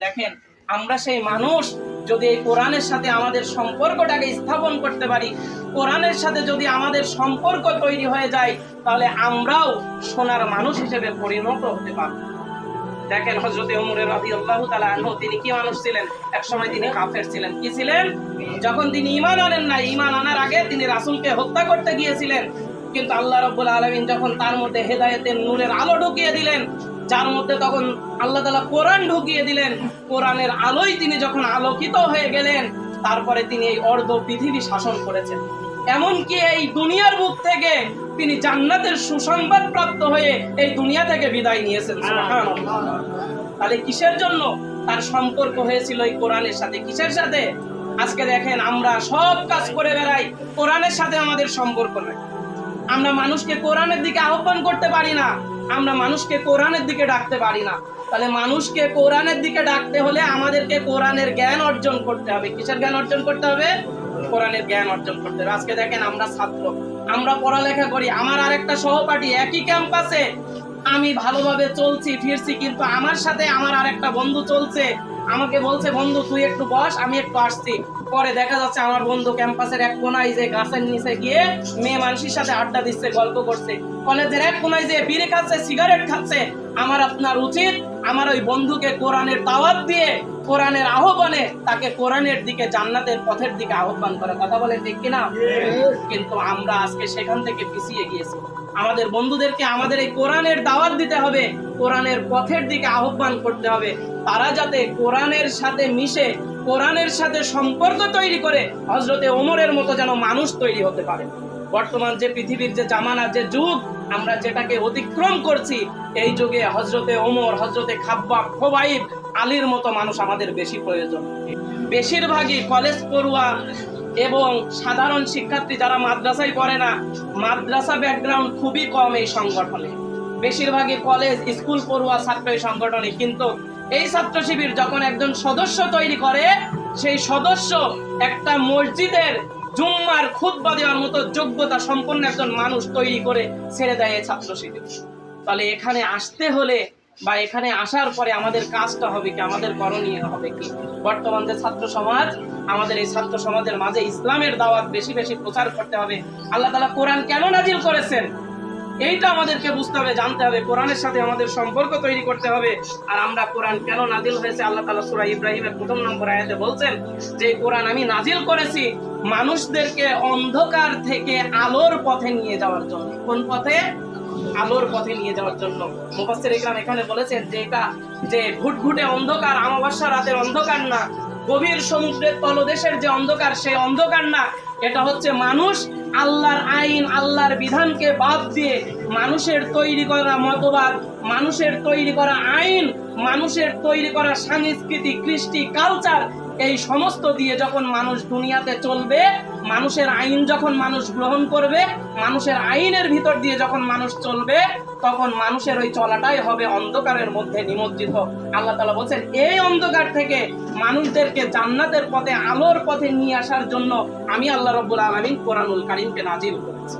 দেখেন, আমরা সেই মানুষ যদি এই কোরআনের সাথে আমাদের সম্পর্কটাকে স্থাপন করতে পারি, কোরআনের সাথে যদি আমাদের সম্পর্ক তৈরি হয়ে যায়, তাহলে আমরাও সোনার মানুষ হিসেবে পরিণত হতে পারব। দেখেন হজরত উমরের রাজি আল্লাহ তালা আনহু, তিনি কি মানুষ ছিলেন? এক সময় তিনি কাফের ছিলেন। কি ছিলেন? যখন তিনি ইমান আনেন না ইমান আনার আগে তিনি রাসূলকে হত্যা করতে গিয়েছিলেন। কিন্তু আল্লাহ রব্বুল আলমিন যখন তার মধ্যে হেদায়েতের নূরের আলো ঢুকিয়ে দিলেন যার মধ্যে তখন আল্লাহ তালা কোরআন ঢুকিয়ে দিলেন। কোরআনের আলোয় তিনি যখন আলোকিত হয়ে গেলেন, তারপরে তিনি এই অর্ধ পৃথিবী শাসন করেছেন। এমনকি এই দুনিয়ার বুক থেকে তিনি জান্নাতের সুসংবাদ প্রাপ্ত হয়ে এই দুনিয়া থেকে বিদায় নিয়েছেন তাহলে কিসের জন্য তার সম্পর্ক হয়েছিল এই কোরআনের সাথে? কিসের সাথে? আজকে দেখেন আমরা সব কাজ করে বেড়াই, কোরআনের সাথে আমাদের সম্পর্ক নাই। আমরা মানুষকে কোরআনের দিকে আহ্বান করতে পারি না। আমরা মানুষকে কোরআনের দিকে ডাকতে পারি না। তাহলে মানুষকে কোরআনের দিকে ডাকতে হলে আমাদেরকে কোরআনের জ্ঞান অর্জন করতে হবে। কিসের জ্ঞান অর্জন করতে হবে? কোরআনের জ্ঞান অর্জন করতে হবে। আজকে দেখেন আমরা ছাত্র। আমরা পড়ালেখা করি। আমার আরেকটা সহপাঠী একই ক্যাম্পাসে। আমি ভালোভাবে চলছি, ফিরছি, কিন্তু আমার সাথে আমার আরেকটা বন্ধু চলছে। আমাকে বলছে বন্ধু তুই একটু বস আমি একটু আসছি। পরে দেখা যাচ্ছে আমার বন্ধু ক্যাম্পাসের এক কোনায় যে গাছের নিচে গিয়ে মেয়ে মানুষের সাথে আড্ডা দিচ্ছে গল্প করছে। কলেজের এক কোনায় যে বিড়ি খাচ্ছে সিগারেট খাচ্ছে আমার আপনার উচিত আমার ওই বন্ধুকে কোরআনের দাওয়াত দিয়ে কোরআনের আহ্বানে তাকে কোরআনের দিকে জান্নাতের পথের দিকে আহ্বান করে। কথা বলে ঠিক কিনা? কিন্তু আমরা আজকে সেখান থেকে পিছিয়ে গিয়েছি। আমাদের বন্ধুদেরকে আমাদের এই কোরআনের দাওয়াত দিতে হবে, কোরআনের পথের দিকে আহ্বান করতে হবে। তারা যাতে কোরআনের সাথে মিশে, কোরআনের সাথে সম্পর্ক তৈরি করে হজরতে ওমরের মতো যেন মানুষ তৈরি হতে পারে। বর্তমান যে পৃথিবীর যে জামানা যে যুগ, আমরা যেটাকে অতিক্রম করছি, এই যুগে হজরতে ওমর হজরতে খাব্বা খোবাইব, আলীর মতো মানুষ আমাদের বেশি প্রয়োজন। বেশিরভাগই কলেজ পড়ুয়া এবং সাধারণ শিক্ষার্থী যারা মাদ্রাসায় পড়ে না, মাদ্রাসা ব্যাকগ্রাউন্ড খুবই কম এই সংগঠনে। বেশিরভাগই কলেজ স্কুল পড়ুয়া ছাত্র এই সংগঠনে। কিন্তু এই ছাত্র শিবির যখন একজন সদস্য তৈরি করে, সেই সদস্য একটা মসজিদের জুম্মার খুতবা দেওয়ার মতো যোগ্যতা সম্পন্ন একজন মানুষ তৈরি করে ছেড়ে দেয় ছাত্র শিবির। তাহলে এখানে আসতে হলে বা এখানে আসার পরে আমাদের কাজটা হবে কি? আমাদের করণীয় হবে কি? বর্তমান যে ছাত্র সমাজ, আমাদের এই ছাত্র সমাজের মাঝে ইসলামের দাওয়াত বেশি বেশি প্রচার করতে হবে। আল্লাহ তালা কোরআন কেন নাজিল করেছেন? এইটা আমাদেরকে বুঝতে হবে, জানতে হবে। কোরআনের সাথে আমাদের সম্পর্ক তৈরি করতে হবে। আর আমরা কোরআন কেন নাজিল হয়েছে? আল্লাহ তালা সুরা ইব্রাহিমের প্রথম নম্বর আয়াতে বলছেন যে, কোরআন আমি নাজিল করেছি মানুষদেরকে অন্ধকার থেকে আলোর পথে নিয়ে যাওয়ার জন্য। কোন পথে? আলোর পথে নিয়ে যাওয়ার জন্য। মুফাসসির ইকরাম এখানে বলেছেন যে এটা যে ঘুটঘুটে অন্ধকার আমাবস্যা রাতের অন্ধকার না। গভীর সমুদ্রের তলদেশের যে অন্ধকার, সেই অন্ধকার না। এটা হচ্ছে মানুষ আল্লাহর আইন, আল্লাহর বিধানকে বাদ দিয়ে মানুষের তৈরি করা মতবাদ, মানুষের তৈরি করা আইন, মানুষের তৈরি করা সাংস্কৃতিক, কৃষ্টি কালচার এই সমস্ত দিয়ে যখন মানুষ দুনিয়াতে চলবে, মানুষের আইন যখন মানুষ গ্রহণ করবে, মানুষের আইনের ভিতর দিয়ে যখন মানুষ চলবে, তখন মানুষের ওই চলাটাই হবে অন্ধকারের মধ্যে নিমজ্জিত। আল্লাহ তালা বলছেন, এই অন্ধকার থেকে মানুষদেরকে জান্নাতের পথে, আলোর পথে নিয়ে আসার জন্য আমি আল্লাহ রব্বুল আলমিন কোরআনুল কারিমকে নাজিল করেছি।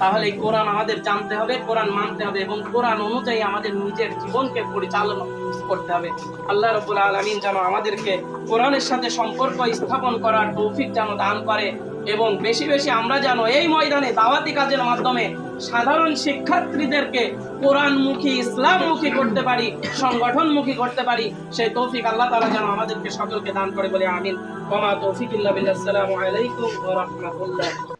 তাহলে কোরআন আমাদের জানতে হবে, কোরআন মানতে হবে এবং কোরআন অনুযায়ী আমাদের নিজের জীবনকে পরিচালনা করতে হবে। আল্লাহ রবুল আলমিন যেন আমাদেরকে কোরআনের সাথে সম্পর্ক স্থাপন করার তৌফিক যেন দান করে এবং বেশি বেশি আমরা যেন এই ময়দানে দাওয়াতি কাজের মাধ্যমে সাধারণ শিক্ষার্থীদেরকে কোরআনমুখী, ইসলামমুখী করতে পারি, সংগঠনমুখী করতে পারি, সেই তৌফিক আল্লাহ তালা যেন আমাদেরকে সকলকে দান করে বলে আমিন। কমা তৌফিক আসসালামু আলাইকুম রাহমাতুল্লাহ।